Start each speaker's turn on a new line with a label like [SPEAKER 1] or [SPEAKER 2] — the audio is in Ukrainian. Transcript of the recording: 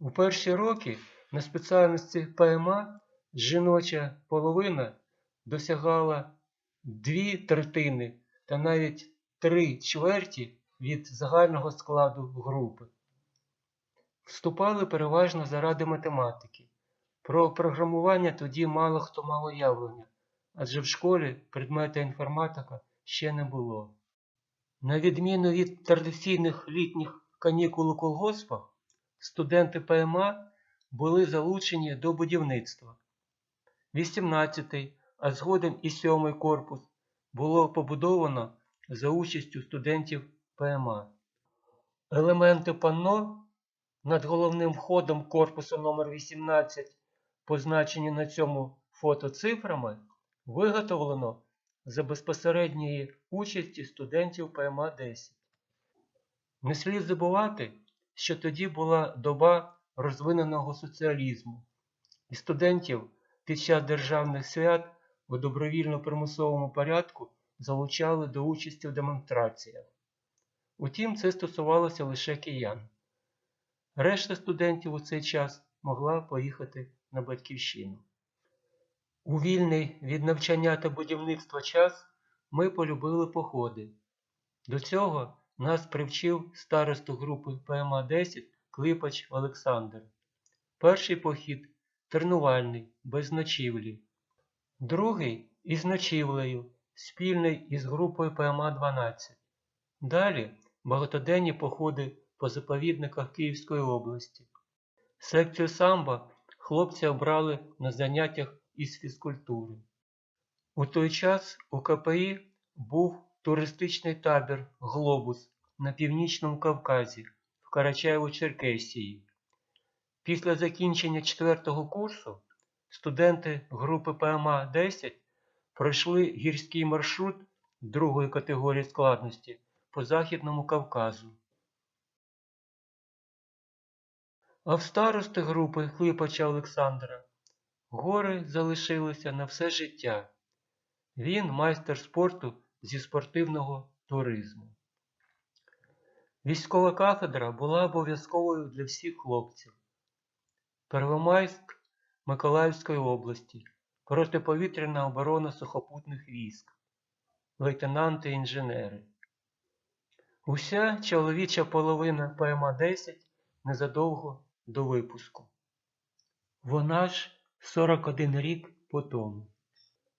[SPEAKER 1] У перші роки на спеціальності ПМА жіноча половина досягала дві третини та навіть три чверті від загального складу групи. Вступали переважно заради математики. Про програмування тоді мало хто мав уявлення, адже в школі предмета інформатика ще не було. На відміну від традиційних літніх канікул у колгоспах, студенти ПМА були залучені до будівництва. 18-й, а згодом і 7-й корпус було побудовано за участю студентів ПМА. Елементи панно над головним входом корпусу номер 18 позначені на цьому фото цифрами, виготовлено за безпосередньої участі студентів ПМА 10. Не слід забувати, що тоді була доба розвиненого соціалізму, і студентів під час державних свят у добровільно-примусовому порядку залучали до участі в демонстраціях. Утім, це стосувалося лише киян. Решта студентів у цей час могла поїхати на батьківщину. У вільний від навчання та будівництва час ми полюбили походи. До цього нас привчив старосту групи ПМА-10 Клипач Олександр. Перший похід тренувальний, без ночівлі. Другий із ночівлею, спільний із групою ПМА-12. Далі багатоденні походи по заповідниках Київської області. Секцію самбо хлопці обрали на заняттях із фізкультури. У той час у КПІ був туристичний табір Глобус на північному Кавказі в Карачаєво-Черкесії. Після закінчення четвертого курсу студенти групи ПМА-10 пройшли гірський маршрут другої категорії складності по Західному Кавказу. А в старости групи Хлипача Олександра гори залишилися на все життя. Він майстер спорту зі спортивного туризму. Військова кафедра була обов'язковою для всіх хлопців. Первомайськ Миколаївської області, протиповітряна оборона сухопутних військ, лейтенанти інженери. Уся чоловіча половина ПМА-10 незадовго до випуску. Вона ж 41 рік по тому.